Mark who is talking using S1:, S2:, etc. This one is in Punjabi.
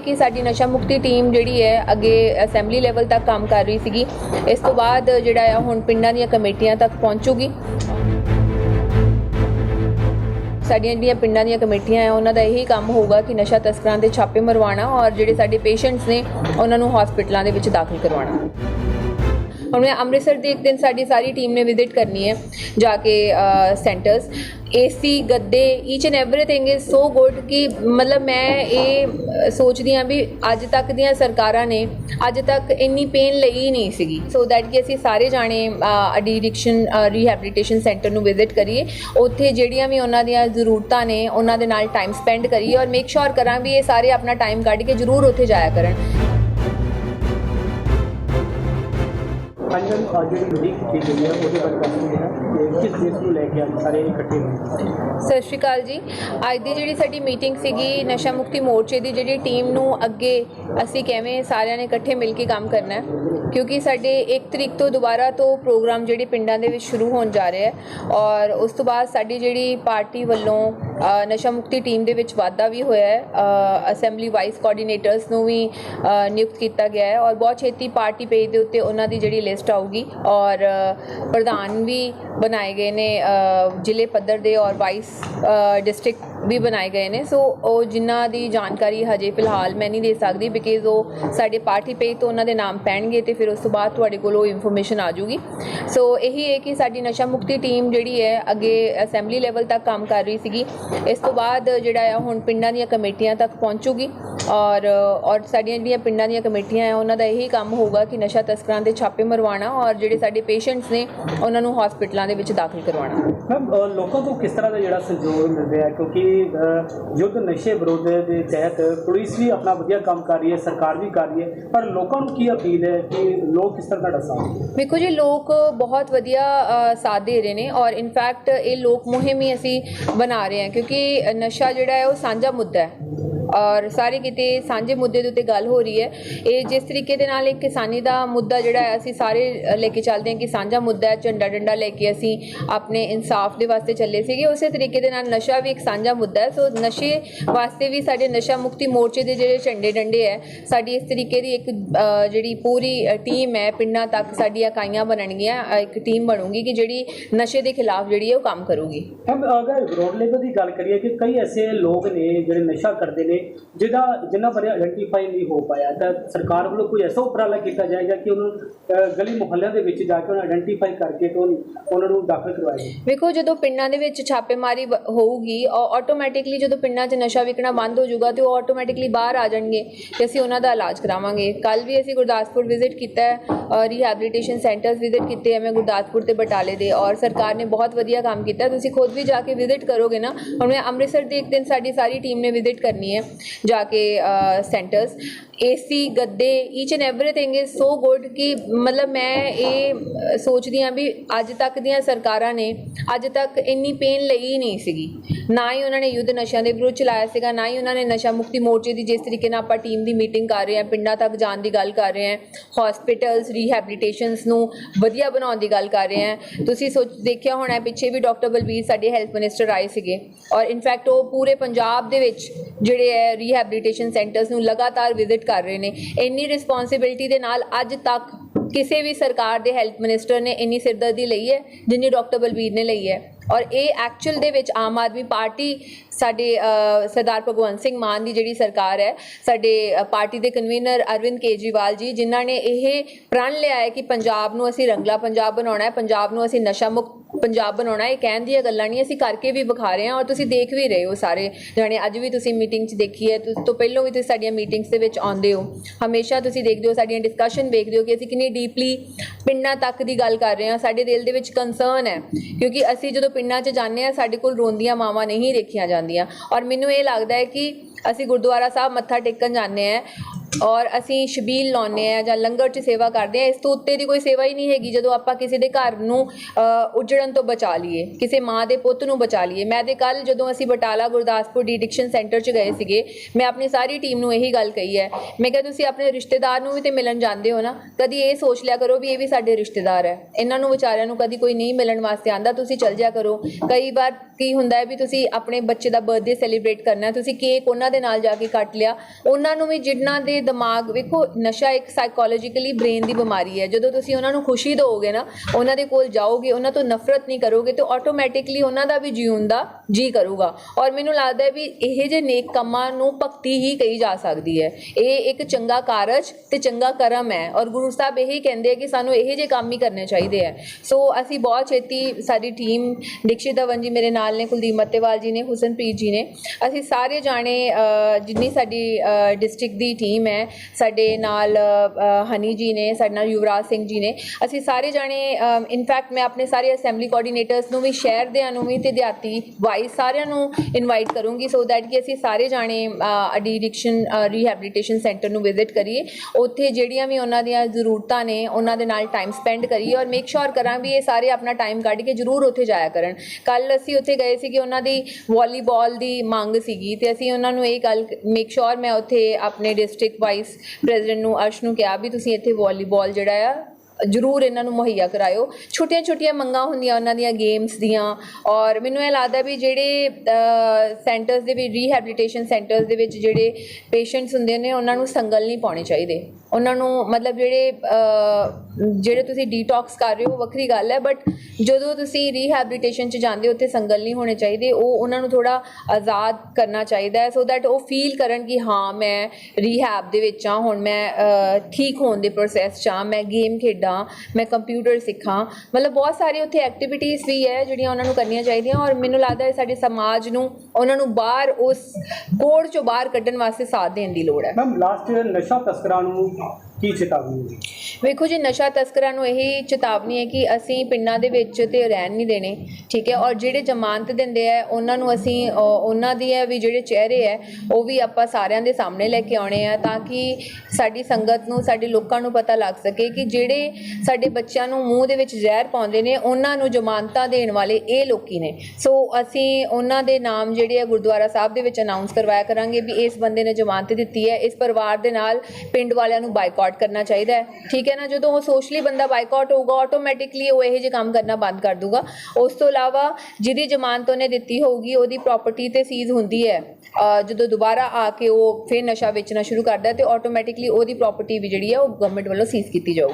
S1: ਕਿ ਸਾਡੀ ਨਸ਼ਾ ਮੁਕਤੀ ਟੀਮ ਜਿਹੜੀ ਹੈ ਅੱਗੇ ਅਸੈਂਬਲੀ ਲੈਵਲ ਤੱਕ ਕੰਮ ਕਰ ਰਹੀ ਸੀਗੀ। ਇਸ ਤੋਂ ਬਾਅਦ ਜਿਹੜਾ ਆ ਹੁਣ ਪਿੰਡਾਂ ਦੀਆਂ ਕਮੇਟੀਆਂ ਤੱਕ ਪਹੁੰਚੂਗੀ। ਸਾਡੀਆਂ ਜਿਹੜੀਆਂ ਪਿੰਡਾਂ ਦੀਆਂ ਕਮੇਟੀਆਂ ਆ, ਉਹਨਾਂ ਦਾ ਇਹੀ ਕੰਮ ਹੋਊਗਾ ਕਿ ਨਸ਼ਾ ਤਸਕਰਾਂ ਦੇ ਛਾਪੇ ਮਰਵਾਉਣਾ ਔਰ ਜਿਹੜੇ ਸਾਡੇ ਪੇਸ਼ੈਂਟਸ ਨੇ, ਉਹਨਾਂ ਨੂੰ ਹਸਪੀਟਲਾਂ ਦੇ ਵਿੱਚ ਦਾਖਲ ਕਰਵਾਉਣਾ। ਹੁਣ ਮੈਂ ਅੰਮ੍ਰਿਤਸਰ ਦੀ ਇੱਕ ਦਿਨ ਸਾਡੀ ਸਾਰੀ ਟੀਮ ਨੇ ਵਿਜ਼ਿਟ ਕਰਨੀ ਹੈ, ਜਾ ਕੇ ਸੈਂਟਰਸ ਏਸੀ ਗੱਦੇ each and everything is so good ਕਿ ਮਤਲਬ ਮੈਂ ਇਹ ਸੋਚਦੀ ਹਾਂ ਵੀ ਅੱਜ ਤੱਕ ਦੀਆਂ ਸਰਕਾਰਾਂ ਨੇ ਅੱਜ ਤੱਕ ਇੰਨੀ ਪੇਨ ਲਈ ਨਹੀਂ ਸੀਗੀ। ਸੋ ਦੈਟ ਕਿ ਅਸੀਂ ਸਾਰੇ ਜਾਣੇ ਐਡਿਕਸ਼ਨ ਰੀਹੈਬਿਲਿਟੇਸ਼ਨ ਸੈਂਟਰ ਨੂੰ ਵਿਜ਼ਿਟ ਕਰੀਏ। ਉੱਥੇ ਜਿਹੜੀਆਂ ਵੀ ਉਹਨਾਂ ਦੀਆਂ ਜ਼ਰੂਰਤਾਂ ਨੇ, ਉਹਨਾਂ ਦੇ ਨਾਲ ਟਾਈਮ ਸਪੈਂਡ ਕਰੀਏ ਔਰ ਮੇਕ ਸ਼ੋਰ ਕਰਾਂ ਵੀ ਇਹ ਸਾਰੇ ਆਪਣਾ ਟਾਈਮ ਕੱਢ ਕੇ ਜ਼ਰੂਰ ਉੱਥੇ ਜਾਇਆ ਕਰਨ।
S2: ਫਾਈਨਲ ਜਿਹੜੀ ਮੀਟਿੰਗ ਕੀਤੀ ਗਈ ਹੈ, ਉਹਦੇ ਬਾਰੇ ਦੱਸ ਦਿੰਦੇ ਕਿਸ ਦੇਸ਼ ਨੂੰ ਲੈ ਕੇ ਅੱਜ ਸਾਰੇ ਇਕੱਠੇ ਹੋਏ
S1: ਸਤਿ ਸ਼੍ਰੀ ਅਕਾਲ ਜੀ। ਅੱਜ ਦੀ ਜਿਹੜੀ ਸਾਡੀ ਮੀਟਿੰਗ ਸੀਗੀ, ਨਸ਼ਾ ਮੁਕਤੀ ਮੋਰਚੇ ਦੀ, ਜਿਹੜੀ ਟੀਮ ਨੂੰ ਅੱਗੇ ਅਸੀਂ ਕਿਵੇਂ ਸਾਰਿਆਂ ਨੇ ਇਕੱਠੇ ਮਿਲ ਕੇ ਕੰਮ ਕਰਨਾ ਹੈ ਕਿਉਂਕਿ ਸਾਡੇ 1 ਤਰੀਕ ਤੋਂ ਦੁਬਾਰਾ ਤੋਂ ਪ੍ਰੋਗਰਾਮ ਜਿਹੜੇ ਪਿੰਡਾਂ ਦੇ ਵਿੱਚ ਸ਼ੁਰੂ ਹੋਣ ਜਾ ਰਿਹਾ ਹੈ ਔਰ ਉਸ ਤੋਂ ਬਾਅਦ ਸਾਡੀ ਜਿਹੜੀ ਪਾਰਟੀ ਵੱਲੋਂ ਨਸ਼ਾ ਮੁਕਤੀ ਟੀਮ ਦੇ ਵਿੱਚ ਵਾਧਾ ਵੀ ਹੋਇਆ ਹੈ ਅਸੈਂਬਲੀ ਵਾਈਸ ਕੋਆਰਡੀਨੇਟਰਸ ਨੂੰ ਵੀ ਨਿਯੁਕਤ ਕੀਤਾ ਗਿਆ ਹੈ ਔਰ ਬਹੁਤ ਛੇਤੀ ਪਾਰਟੀ ਪੇਜ ਦੇ ਉੱਤੇ ਉਹਨਾਂ ਦੀ ਜਿਹੜੀ ਲਿਸਟ ਆਊਗੀ ਔਰ ਪ੍ਰਧਾਨ ਵੀ ਬਣਾਏ ਗਏ ਨੇ ਜ਼ਿਲ੍ਹੇ ਪੱਧਰ ਦੇ ਔਰ ਵਾਈਸ ਡਿਸਟ੍ਰਿਕਟ ਵੀ ਬਣਾਏ ਗਏ ਨੇ। ਸੋ ਉਹ ਜਿਨ੍ਹਾਂ ਦੀ ਜਾਣਕਾਰੀ ਹਜੇ ਫਿਲਹਾਲ ਮੈਂ ਨਹੀਂ ਦੇ ਸਕਦੀ ਬਿਕਾਜ਼ ਉਹ ਸਾਡੇ ਪਾਰਟੀ ਪੇਜ ਤੋਂ ਉਹਨਾਂ ਦੇ ਨਾਮ ਪੈਣਗੇ ਤੇ ਫਿਰ ਉਸ ਤੋਂ ਬਾਅਦ ਤੁਹਾਡੇ ਕੋਲ ਉਹ ਇਨਫੋਰਮੇਸ਼ਨ ਆ ਜਾਊਗੀ। ਸੋ ਇਹੀ ਹੈ ਕਿ ਸਾਡੀ ਨਸ਼ਾ ਮੁਕਤੀ ਟੀਮ ਜਿਹੜੀ ਹੈ ਅੱਗੇ ਅਸੈਂਬਲੀ ਲੈਵਲ ਤੱਕ ਕੰਮ ਕਰ ਰਹੀ ਸੀਗੀ। ਇਸ ਤੋਂ ਬਾਅਦ ਜਿਹੜਾ ਆ ਹੁਣ ਪਿੰਡਾਂ ਦੀਆਂ ਕਮੇਟੀਆਂ ਤੱਕ ਪਹੁੰਚੂਗੀ। ਔਰ ਔਰ ਸਾਡੀਆਂ ਜਿਹੜੀਆਂ ਪਿੰਡਾਂ ਦੀਆਂ ਕਮੇਟੀਆਂ ਆ ਉਹਨਾਂ ਦਾ ਇਹੀ ਕੰਮ ਹੋਊਗਾ ਕਿ ਨਸ਼ਾ ਤਸਕਰਾਂ ਦੇ ਛਾਪੇ ਮਰਵਾਉਣਾ ਔਰ ਜਿਹੜੇ ਸਾਡੇ ਪੇਸ਼ੈਂਟਸ ਨੇ ਉਹਨਾਂ ਨੂੰ ਹਸਪੀਟਲਾਂ ਦੇ ਵਿੱਚ ਦਾਖਲ ਕਰਵਾਉਣਾ।
S2: ਮੈਮ ਲੋਕਾਂ ਤੋਂ ਕਿਸ ਤਰ੍ਹਾਂ ਦਾ ਜਿਹੜਾ ਸਹਿਯੋਗ ਮਿਲ ਰਿਹਾ ਕਿਉਂਕਿ ਯੁੱਧ ਨਸ਼ੇ ਵਿਰੋਧ ਦੇ ਤਹਿਤ ਪੁਲਿਸ ਵੀ ਆਪਣਾ ਵਧੀਆ ਕੰਮ ਕਰ ਰਹੀ ਹੈ ਸਰਕਾਰ ਵੀ ਕਰ ਰਹੀ ਹੈ ਪਰ ਲੋਕਾਂ ਨੂੰ ਕੀ ਅਪੀਲ ਹੈ ਕਿ ਲੋਕ ਕਿਸ ਤਰ੍ਹਾਂ ਦਾ ਸਾਥ
S1: ਵੇਖੋ ਜੀ ਲੋਕ ਬਹੁਤ ਵਧੀਆ ਸਾਥ ਦੇ ਰਹੇ ਨੇ ਔਰ ਇਨਫੈਕਟ ਇਹ ਲੋਕ ਮੁਹਿੰਮ ਹੀ ਅਸੀਂ ਬਣਾ ਰਹੇ ਹਾਂ ਕਿਉਂਕਿ ਨਸ਼ਾ ਜਿਹੜਾ ਹੈ ਉਹ ਸਾਂਝਾ ਮੁੱਦਾ ਹੈ। ਔਰ ਸਾਰੇ ਕਿਤੇ ਸਾਂਝੇ ਮੁੱਦੇ ਦੇ ਉੱਤੇ ਗੱਲ ਹੋ ਰਹੀ ਹੈ। ਇਹ ਜਿਸ ਤਰੀਕੇ ਦੇ ਨਾਲ ਇੱਕ ਕਿਸਾਨੀ ਦਾ ਮੁੱਦਾ ਜਿਹੜਾ ਹੈ, ਅਸੀਂ ਸਾਰੇ ਲੈ ਕੇ ਚੱਲਦੇ ਹਾਂ ਕਿ ਸਾਂਝਾ ਮੁੱਦਾ ਹੈ, ਝੰਡਾ ਡੰਡਾ ਲੈ ਕੇ ਅਸੀਂ ਆਪਣੇ ਇਨਸਾਫ ਦੇ ਵਾਸਤੇ ਚੱਲੇ ਸੀਗੇ। ਉਸੇ ਤਰੀਕੇ ਦੇ ਨਾਲ ਨਸ਼ਾ ਵੀ ਇੱਕ ਸਾਂਝਾ ਮੁੱਦਾ ਹੈ। ਸੋ ਨਸ਼ੇ ਵਾਸਤੇ ਵੀ ਸਾਡੇ ਨਸ਼ਾ ਮੁਕਤੀ ਮੋਰਚੇ ਦੇ ਜਿਹੜੇ ਝੰਡੇ ਡੰਡੇ ਹੈ, ਸਾਡੀ ਇਸ ਤਰੀਕੇ ਦੀ ਇੱਕ ਜਿਹੜੀ ਪੂਰੀ ਟੀਮ ਹੈ, ਪਿੰਡਾਂ ਤੱਕ ਸਾਡੀਆਂ ਇਕਾਈਆਂ ਬਣਨਗੀਆਂ ਇੱਕ ਟੀਮ ਬਣੂਗੀ ਕਿ ਜਿਹੜੀ ਨਸ਼ੇ ਦੇ ਖਿਲਾਫ ਜਿਹੜੀ ਹੈ ਉਹ ਕੰਮ ਕਰੂਗੀ।
S2: ਅਗਰ ਗਰਾਊਂਡ ਲੈਵਲ ਦੀ ਗੱਲ ਕਰੀਏ ਕਿ ਕਈ ਐਸੇ ਲੋਕ ਨੇ ਜਿਹੜੇ ਨਸ਼ਾ ਕਰਦੇ ਨੇ ਜਿਹਦਾ ਜਿਨ੍ਹਾਂ ਬਾਰੇ ਆਇਡੈਂਟੀਫਾਈ ਨਹੀਂ ਹੋ ਪਾਇਆ, ਤਾਂ ਸਰਕਾਰ ਵੱਲੋਂ ਕੋਈ ਐਸਾ ਉਪਰਾਲਾ ਕੀਤਾ ਜਾਏਗਾ ਕਿ ਉਹਨੂੰ ਗਲੀ ਮੁਹੱਲਿਆਂ ਦੇ ਵਿੱਚ ਜਾ ਕੇ ਉਹਨਾਂ ਆਇਡੈਂਟੀਫਾਈ ਕਰਕੇ ਤੇ ਉਹਨਾਂ ਨੂੰ ਦਾਖਲ ਕਰਵਾਇਆ ਜਾਏ
S1: ਵੇਖੋ, ਜਦੋਂ ਪਿੰਡਾਂ ਦੇ ਵਿੱਚ ਛਾਪੇਮਾਰੀ ਵ- ਹੋਊਗੀ ਆਟੋਮੈਟਿਕਲੀ ਜਦੋਂ ਪਿੰਡਾਂ 'ਚ ਨਸ਼ਾ ਵਿਕਣਾ ਬੰਦ ਹੋ ਜਾਊਗਾ ਤੇ ਉਹ ਆਟੋਮੈਟਿਕਲੀ ਬਾਹਰ ਆ ਜਾਣਗੇ ਤੇ ਅਸੀਂ ਉਹਨਾਂ ਦਾ ਇਲਾਜ ਕਰਾਵਾਂਗੇ। ਕੱਲ ਵੀ ਅਸੀਂ ਗੁਰਦਾਸਪੁਰ ਵਿਜ਼ਿਟ ਕੀਤਾ ਹੈ ਰੀਹੈਬਿਲਿਟੇਸ਼ਨ ਸੈਂਟਰਸ ਵਿਜ਼ਿਟ ਕੀਤੇ ਹੈ ਮੈਂ ਗੁਰਦਾਸਪੁਰ ਤੇ ਬਟਾਲੇ ਦੇ ਔਰ ਸਰਕਾਰ ਨੇ ਬਹੁਤ ਵਧੀਆ ਕੰਮ ਕੀਤਾ। ਤੁਸੀਂ ਖੁਦ ਵੀ ਜਾ ਕੇ ਵਿਜ਼ਿਟ ਕਰੋਗੇ ਨਾ, ਹੁਣ ਮੈਂ ਅੰਮ੍ਰਿਤਸਰ ਦੀ ਇੱਕ ਦਿਨ ਸਾਡੀ ਸਾਰੀ ਟੀਮ ਨੇ ਵਿਜ਼ਿਟ ਕਰਨੀ ਹੈ। ਜਾ ਕੇ ਸੈਂਟਰਸ ਏਸੀ ਗੱਦੇ each and everything is so good ਕਿ ਮਤਲਬ ਮੈਂ ਇਹ ਸੋਚਦੀ ਹਾਂ ਵੀ ਅੱਜ ਤੱਕ ਦੀਆਂ ਸਰਕਾਰਾਂ ਨੇ, ਅੱਜ ਤੱਕ ਇੰਨੀ ਪੇਨ ਲਈ ਨਹੀਂ ਸੀਗੀ। ਨਾ ਹੀ ਉਹਨਾਂ ਨੇ ਯੁੱਧ ਨਸ਼ਿਆਂ ਦੇ ਵਿਰੁੱਧ ਚਲਾਇਆ ਸੀਗਾ, ਨਾ ਹੀ ਉਹਨਾਂ ਨੇ ਨਸ਼ਾ ਮੁਕਤੀ ਮੋਰਚੇ ਦੀ ਜਿਸ ਤਰੀਕੇ ਨਾਲ ਆਪਾਂ ਟੀਮ ਦੀ ਮੀਟਿੰਗ ਕਰ ਰਹੇ ਹਾਂ, ਪਿੰਡਾਂ ਤੱਕ ਜਾਣ ਦੀ ਗੱਲ ਕਰ ਰਹੇ ਹਾਂ ਹਸਪੀਟਲਸ ਰੀਹੈਬਿਲਿਟੇਸ਼ਨਸ ਨੂੰ ਵਧੀਆ ਬਣਾਉਣ ਦੀ ਗੱਲ ਕਰ ਰਹੇ ਹਾਂ। ਤੁਸੀਂ ਸੋਚ, ਦੇਖਿਆ ਹੋਣਾ ਪਿੱਛੇ ਵੀ ਡਾਕਟਰ ਬਲਬੀਰ ਸਾਡੇ ਹੈਲਥ ਮਿਨਿਸਟਰ ਆਏ ਸੀਗੇ। ਔਰ ਇਨਫੈਕਟ ਉਹ ਪੂਰੇ ਪੰਜਾਬ ਦੇ ਵਿੱਚ ਜਿਹੜੇ ਹੈ ਰੀਹੈਬਿਲਿਟੇਸ਼ਨ ਸੈਂਟਰਸ ਨੂੰ ਲਗਾਤਾਰ ਵਿਜ਼ਿਟ ਕਰ ਰਹੇ ਨੇ। ਇੰਨੀ ਰਿਸਪੌਂਸਿਬਿਲਟੀ ਦੇ ਨਾਲ ਅੱਜ ਤੱਕ ਕਿਸੇ ਵੀ ਸਰਕਾਰ ਦੇ ਹੈਲਥ ਮਿਨਿਸਟਰ ਨੇ ਇੰਨੀ ਸਿਰਦਰਦੀ ਲਈ ਹੈ, ਜਿੰਨੀ ਡਾਕਟਰ ਬਲਬੀਰ ਨੇ ਲਈ ਹੈ। ਔਰ ਇਹ ਐਕਚੁਅਲ ਦੇ ਵਿੱਚ ਆਮ ਆਦਮੀ ਪਾਰਟੀ ਸਾਡੇ ਸਰਦਾਰ ਭਗਵੰਤ ਸਿੰਘ ਮਾਨ ਦੀ ਜਿਹੜੀ ਸਰਕਾਰ ਹੈ, ਸਾਡੇ ਪਾਰਟੀ ਦੇ ਕਨਵੀਨਰ ਅਰਵਿੰਦ ਕੇਜਰੀਵਾਲ ਜੀ, ਜਿਨ੍ਹਾਂ ਨੇ ਇਹ ਪ੍ਰਣ ਲਿਆ ਹੈ ਕਿ ਪੰਜਾਬ ਨੂੰ ਅਸੀਂ ਰੰਗਲਾ ਪੰਜਾਬ ਬਣਾਉਣਾ ਹੈ, ਪੰਜਾਬ ਨੂੰ ਅਸੀਂ ਨਸ਼ਾ ਮੁਕਤ ਪੰਜਾਬ ਬਣਾਉਣਾ ਹੈ, ਇਹ ਕਹਿਣ ਦੀਆਂ ਗੱਲਾਂ ਨਹੀਂ, ਅਸੀਂ ਕਰਕੇ ਵੀ ਵਿਖਾ ਰਹੇ ਹਾਂ ਔਰ ਤੁਸੀਂ ਦੇਖ ਵੀ ਰਹੇ ਹੋ ਸਾਰੇ ਜਾਣੇ, ਅੱਜ ਵੀ ਤੁਸੀਂ ਮੀਟਿੰਗ 'ਚ ਦੇਖੀ ਹੈ, ਤੁਸੀਂ, ਤੋਂ ਪਹਿਲਾਂ ਵੀ ਤੁਸੀਂ ਸਾਡੀਆਂ ਮੀਟਿੰਗਸ ਦੇ ਵਿੱਚ ਆਉਂਦੇ ਹੋ, ਹਮੇਸ਼ਾ ਤੁਸੀਂ ਦੇਖਦੇ ਹੋ ਸਾਡੀਆਂ ਡਿਸਕਸ਼ਨ ਵੇਖਦੇ ਹੋ ਕਿ ਅਸੀਂ ਕਿੰਨੀ ਡੀਪਲੀ ਪਿੰਡਾਂ ਤੱਕ ਦੀ ਗੱਲ ਕਰ ਰਹੇ ਹਾਂ, ਸਾਡੇ ਦਿਲ ਦੇ ਵਿੱਚ ਕੰਸਰਨ ਹੈ, ਕਿਉਂਕਿ ਅਸੀਂ ਜਦੋਂ ਪਿੰਡਾਂ 'ਚ ਜਾਂਦੇ ਹਾਂ, ਸਾਡੇ ਕੋਲ ਰੋਂਦੀਆਂ ਮਾਵਾਂ ਨਹੀਂ ਦੇਖੀਆਂ ਜਾਂਦੀਆਂ। ਔਰ ਮੈਨੂੰ ਇਹ ਲੱਗਦਾ ਹੈ ਕਿ ਅਸੀਂ ਗੁਰਦੁਆਰਾ ਸਾਹਿਬ ਮੱਥਾ ਟੇਕਣ ਜਾਂਦੇ ਹਾਂ ਔਰ ਅਸੀਂ ਸ਼ਬੀਲ ਲਾਉਂਦੇ ਆ ਜਾਂ ਲੰਗਰ 'ਚ ਸੇਵਾ ਕਰਦੇ ਆ ਇਸ ਤੋਂ ਉੱਤੇ ਦੀ ਕੋਈ ਸੇਵਾ ਹੀ ਨਹੀਂ ਹੈਗੀ ਜਦੋਂ ਆਪਾਂ ਕਿਸੇ ਦੇ ਘਰ ਨੂੰ ਅ, ਉਜੜਨ ਤੋਂ ਬਚਾ ਲਈਏ ਕਿਸੇ ਮਾਂ ਦੇ ਪੁੱਤ ਨੂੰ ਬਚਾ ਲਈਏ। ਮੈਂ ਤੇ ਕੱਲ ਜਦੋਂ ਅਸੀਂ ਬਟਾਲਾ ਗੁਰਦਾਸਪੁਰ ਡੀਡਿਕਸ਼ਨ ਸੈਂਟਰ 'ਚ ਗਏ ਸੀਗੇ ਮੈਂ ਆਪਣੀ ਸਾਰੀ ਟੀਮ ਨੂੰ ਇਹੀ ਗੱਲ ਕਹੀ ਹੈ। ਮੈਂ ਕਿਹਾ ਤੁਸੀਂ ਆਪਣੇ ਰਿਸ਼ਤੇਦਾਰ ਨੂੰ ਵੀ ਤੇ ਮਿਲਣ ਜਾਂਦੇ ਹੋ ਨਾ ਕਦੀ ਇਹ ਸੋਚ ਲਿਆ ਕਰੋ ਵੀ ਇਹ ਵੀ ਸਾਡੇ ਰਿਸ਼ਤੇਦਾਰ ਹੈ। ਇਹਨਾਂ ਨੂੰ ਵਿਚਾਰਿਆਂ ਨੂੰ ਕਦੀ ਕੋਈ ਨਹੀਂ ਮਿਲਣ ਵਾਸਤੇ ਆਂਦਾ ਤੁਸੀਂ ਚਲ ਜਾ ਕਰੋ। ਕਈ ਵਾਰ ਕੀ ਹੁੰਦਾ ਹੈ ਵੀ ਤੁਸੀਂ ਆਪਣੇ ਬੱਚੇ ਦਾ ਬਰਥਡੇ ਸੈਲੀਬ੍ਰੇਟ ਕਰਨਾ ਤੁਸੀਂ ਕੇਕ ਉਹਨਾਂ ਦੇ ਨਾਲ ਜਾ ਕੇ ਕੱਟ ਲਿਆ। ਉਹਨਾਂ ਨੂੰ ਵੀ ਜਿਨ੍ਹਾਂ ਦੇ ਦਿਮਾਗ, ਵੇਖੋ, ਨਸ਼ਾ ਇੱਕ ਸਾਈਕੋਲੋਜੀਕਲੀ ਬ੍ਰੇਨ ਦੀ ਬਿਮਾਰੀ ਹੈ। ਜਦੋਂ ਤੁਸੀਂ ਉਹਨਾਂ ਨੂੰ ਖੁਸ਼ੀ ਦਿਓਗੇ ਨਾ, ਉਹਨਾਂ ਦੇ ਕੋਲ ਜਾਓਗੇ, ਉਹਨਾਂ ਤੋਂ ਨਫ਼ਰਤ ਨਹੀਂ ਕਰੋਗੇ, ਤਾਂ ਆਟੋਮੈਟਿਕਲੀ ਉਹਨਾਂ ਦਾ ਵੀ ਜੀਉਣ ਦਾ ਜੀ ਕਰੂਗਾ। ਔਰ ਮੈਨੂੰ ਲੱਗਦਾ ਹੈ ਵੀ ਇਹ ਜੇ ਨੇਕ ਕੰਮਾਂ ਨੂੰ ਭਗਤੀ ਹੀ ਕਹੀ ਜਾ ਸਕਦੀ ਹੈ। ਇਹ ਇੱਕ ਚੰਗਾ ਕਾਰਜ ਤੇ ਚੰਗਾ ਕਰਮ ਹੈ। ਔਰ ਗੁਰੂ ਸਾਹਿਬ ਇਹੀ ਕਹਿੰਦੇ ਆ ਕਿ ਸਾਨੂੰ ਇਹੋ ਜਿਹੇ ਕੰਮ ਹੀ ਕਰਨੇ ਚਾਹੀਦੇ ਆ ਸੋ ਅਸੀਂ ਬਹੁਤ ਛੇਤੀ ਸਾਡੀ ਟੀਮ ਦੀਕਸ਼ਿਤ ਧਵਨ ਜੀ ਮੇਰੇ ਨਾਲ ਨੇ, ਕੁਲਦੀਪ ਮੱਤੇਵਾਲ ਜੀ ਨੇ, ਹੁਸਨਪ੍ਰੀਤ ਜੀ ਨੇ। ਅਸੀਂ ਸਾਰੇ ਜਾਣੇ ਜਿੰਨੀ ਸਾਡੀ ਡਿਸਟ੍ਰਿਕਟ ਦੀ ਟੀਮ ਹੈ, ਸਾਡੇ ਨਾਲ ਹਨੀ ਜੀ ਨੇ, ਸਾਡੇ ਨਾਲ ਯੁਵਰਾਜ ਸਿੰਘ ਜੀ ਨੇ। ਅਸੀਂ ਸਾਰੇ ਜਾਣੇ ਇਨਫੈਕਟ ਮੈਂ ਆਪਣੇ ਸਾਰੇ ਅਸੈਂਬਲੀ ਕੋਆਰਡੀਨੇਟਰਸ ਨੂੰ ਵੀ, ਸ਼ਹਿਰ ਦੇ ਨੂੰ ਵੀ ਤੇ ਦਿਹਾਤੀ ਵਾਈਸ ਸਾਰਿਆਂ ਨੂੰ ਇਨਵਾਈਟ ਕਰੂੰਗੀ ਸੋ ਦੈਟ ਕਿ ਅਸੀਂ ਸਾਰੇ ਜਾਣੇ ਅਡੀਡਿਕਸ਼ਨ ਰੀਹੈਬਿਲਿਟੇਸ਼ਨ ਸੈਂਟਰ ਨੂੰ ਵਿਜ਼ਿਟ ਕਰੀਏ। ਉੱਥੇ ਜਿਹੜੀਆਂ ਵੀ ਉਹਨਾਂ ਦੀਆਂ ਜ਼ਰੂਰਤਾਂ ਨੇ, ਉਹਨਾਂ ਦੇ ਨਾਲ ਟਾਈਮ ਸਪੈਂਡ ਕਰੀਏ ਔਰ ਮੇਕ ਸ਼ੋਰ ਕਰਾਂ ਵੀ ਇਹ ਸਾਰੇ ਆਪਣਾ ਟਾਈਮ ਕੱਢ ਕੇ ਜ਼ਰੂਰ ਉੱਥੇ ਜਾਇਆ ਕਰਨ। ਕੱਲ ਅਸੀਂ ਉੱਥੇ ਗਏ ਸੀ ਕਿ ਉਹਨਾਂ ਦੀ ਵਾਲੀਬਾਲ ਦੀ ਮੰਗ ਸੀਗੀ ਤੇ ਅਸੀਂ ਉਹਨਾਂ ਨੂੰ ਇਹ ਗੱਲ ਮੇਕ ਸ਼ੋਰ ਮੈਂ ਉੱਥੇ ਆਪਣੇ ਡਿਸਟ੍ਰਿਕਟ ਵਾਈਸ ਪ੍ਰੈਜ਼ੀਡੈਂਟ ਨੂੰ ਅਰਸ਼ ਨੂੰ ਕਿਹਾ ਵੀ ਤੁਸੀਂ ਇੱਥੇ ਵਾਲੀਬਾਲ ਜਿਹੜਾ ਆ ਜ਼ਰੂਰ ਇਹਨਾਂ ਨੂੰ ਮੁਹੱਈਆ ਕਰਾਇਓ। ਛੋਟੀਆਂ ਛੋਟੀਆਂ ਮੰਗਾਂ ਹੁੰਦੀਆਂ ਉਹਨਾਂ ਦੀਆਂ ਗੇਮਸ ਦੀਆਂ। ਔਰ ਮੈਨੂੰ ਇਹ ਲੱਗਦਾ ਵੀ ਜਿਹੜੇ ਸੈਂਟਰਸ ਦੇ ਵਿੱਚ ਰੀਹੈਬਿਲਿਟੇਸ਼ਨ ਸੈਂਟਰਸ ਦੇ ਵਿੱਚ ਜਿਹੜੇ ਪੇਸ਼ੈਂਟਸ ਹੁੰਦੇ ਨੇ, ਉਹਨਾਂ ਨੂੰ ਸੰਗਲ ਨਹੀਂ ਪਾਉਣੇ ਚਾਹੀਦੇ। ਉਹਨਾਂ ਨੂੰ ਮਤਲਬ ਜਿਹੜੇ ਜਿਹੜੇ ਤੁਸੀਂ ਡੀਟੌਕਸ ਕਰ ਰਹੇ ਹੋ, ਉਹ ਵੱਖਰੀ ਗੱਲ ਹੈ ਬਟ ਜਦੋਂ ਤੁਸੀਂ ਰੀਹੈਬਿਲਿਟੇਸ਼ਨ 'ਚ ਜਾਂਦੇ ਹੋ, ਉੱਥੇ ਸੰਗਲ ਨਹੀਂ ਹੋਣੇ ਚਾਹੀਦੇ, ਉਹ ਉਹਨਾਂ ਨੂੰ ਥੋੜਾ ਆਜ਼ਾਦ ਕਰਨਾ ਚਾਹੀਦਾ ਹੈ ਸੋ ਦੈਟ ਉਹ ਫੀਲ ਕਰਨ ਕਿ ਹਾਂ, ਮੈਂ ਰੀਹੈਬ ਦੇ ਵਿੱਚ ਆ ਹੁਣ ਮੈਂ ਠੀਕ ਹੋਣ ਦੇ ਪ੍ਰੋਸੈਸ 'ਚ ਆ ਮੈਂ ਗੇਮ ਖੇਡਾਂ, ਮੈਂ ਕੰਪਿਊਟਰ ਸਿੱਖਾਂ, ਮਤਲਬ ਬਹੁਤ ਸਾਰੀ ਉੱਥੇ ਐਕਟੀਵਿਟੀਜ਼ ਵੀ ਹੈ, ਜਿਹੜੀਆਂ ਉਹਨਾਂ ਨੂੰ ਕਰਨੀਆਂ ਚਾਹੀਦੀਆਂ, ਔਰ ਮੈਨੂੰ ਲੱਗਦਾ ਹੈ ਸਾਡੇ ਸਮਾਜ ਨੂੰ, ਉਹਨਾਂ ਨੂੰ ਬਾਹਰ ਉਸ ਕੋੜ 'ਚੋਂ ਬਾਹਰ ਕੱਢਣ ਵਾਸਤੇ ਸਾਥ ਦੇਣ ਦੀ ਲੋੜ ਹੈ।
S2: ਮੈਮ ਲਾਸਟ ਨਸ਼ਾ ਤਸਕਰਾਂ ਨੂੰ not. ਕੀ ਚੇਤਾਵਨੀ ਹੈ?
S1: ਵੇਖੋ ਜੀ ਨਸ਼ਾ ਤਸਕਰਾਂ ਨੂੰ ਇਹੀ ਚੇਤਾਵਨੀ ਹੈ ਕਿ ਅਸੀਂ ਪਿੰਡਾਂ ਦੇ ਵਿੱਚ ਤੇ ਰਹਿਣ ਨਹੀਂ ਦੇਣੇ ਠੀਕ ਹੈ? ਔਰ ਜਿਹੜੇ ਜ਼ਮਾਨਤ ਦਿੰਦੇ ਆ ਉਹਨਾਂ ਨੂੰ ਅਸੀਂ ਅ, ਉਹਨਾਂ ਦੀ ਹੈ ਵੀ ਜਿਹੜੇ ਚਿਹਰੇ ਹੈ ਉਹ ਵੀ ਆਪਾਂ ਸਾਰਿਆਂ ਦੇ ਸਾਹਮਣੇ ਲੈ ਕੇ ਆਉਣੇ ਆ ਤਾਂ ਕਿ ਸਾਡੀ ਸੰਗਤ ਨੂੰ ਸਾਡੇ ਲੋਕਾਂ ਨੂੰ ਪਤਾ ਲੱਗ ਸਕੇ ਕਿ ਜਿਹੜੇ ਸਾਡੇ ਬੱਚਿਆਂ ਨੂੰ ਮੂੰਹ ਦੇ ਵਿੱਚ ਜ਼ਹਿਰ ਪਾਉਂਦੇ ਨੇ ਉਹਨਾਂ ਨੂੰ ਜ਼ਮਾਨਤਾਂ ਦੇਣ ਵਾਲੇ ਇਹ ਲੋਕੀ ਨੇ। ਸੋ ਅਸੀਂ ਉਹਨਾਂ ਦੇ ਨਾਮ ਜਿਹੜੇ ਆ ਗੁਰਦੁਆਰਾ ਸਾਹਿਬ ਦੇ ਵਿੱਚ ਅਨਾਉਂਸ ਕਰਵਾਇਆ ਕਰਾਂਗੇ ਵੀ ਇਸ ਬੰਦੇ ਨੇ ਜ਼ਮਾਨਤ ਦਿੱਤੀ ਹੈ ਇਸ ਪਰਿਵਾਰ ਦੇ ਨਾਲ ਪਿੰਡ ਵਾਲਿਆਂ ਨੂੰ ਬਾਈਕਾਟ ਕਰਨਾ ਚਾਹੀਦਾ ਹੈ। ਠੀਕ ਹੈ ਨਾ? ਜਦੋਂ ਉਹ ਸੋਸ਼ਲੀ ਬੰਦਾ ਬਾਈਕਾਟ ਹੋਊਗਾ ਆਟੋਮੈਟਿਕਲੀ ਉਹ ਇਹੋ ਜਿਹੇ ਕੰਮ ਕਰਨਾ ਬੰਦ ਕਰ ਦੂਗਾ ਉਸ ਤੋਂ ਇਲਾਵਾ ਜਿਹਦੀ ਜ਼ਮਾਨਤ ਉਹਨੇ ਦਿੱਤੀ ਹੋਊਗੀ, ਉਹਦੀ ਪ੍ਰਾਪਰਟੀ ਤੇ ਸੀਜ਼ ਹੁੰਦੀ ਹੈ। ਜਦੋਂ ਦੁਬਾਰਾ ਆ ਕੇ ਉਹ ਫਿਰ ਨਸ਼ਾ ਵੇਚਣਾ ਸ਼ੁਰੂ ਕਰਦਾ ਹੈ ਤੇ ਆਟੋਮੈਟਿਕਲੀ ਉਹਦੀ ਪ੍ਰਾਪਰਟੀ ਵੀ ਜਿਹੜੀ ਹੈ, ਉਹ ਗਵਰਨਮੈਂਟ ਵੱਲੋਂ ਸੀਜ਼ ਕੀਤੀ ਜਾਊਗੀ।